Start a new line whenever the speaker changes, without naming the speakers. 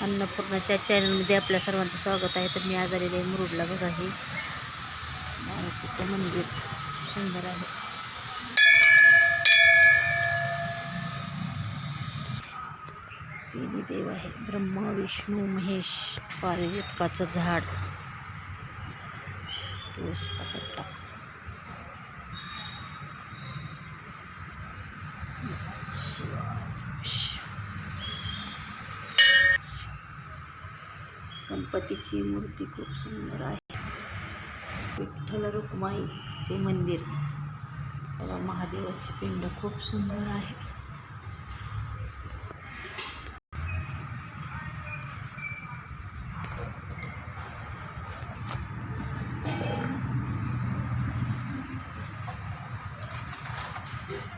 अन्नपूर्णाच्या चॅनलमध्ये आपल्या सर्वांचं स्वागत आहे. तर मी आज आलेले आहे मुरुडला बघा हे. मारुतीचं मंदिर सुंदर आहे. तिन्ही देव आहे. ब्रह्मा विष्णू महेश पारिजातकाचं झाड. तुळसचा गणपतीची मूर्ती खूप सुंदर आहे विठ्ठल रुक्माईचे मंदिर त्याला महादेवाची पिंड खूप सुंदर आहे Yeah.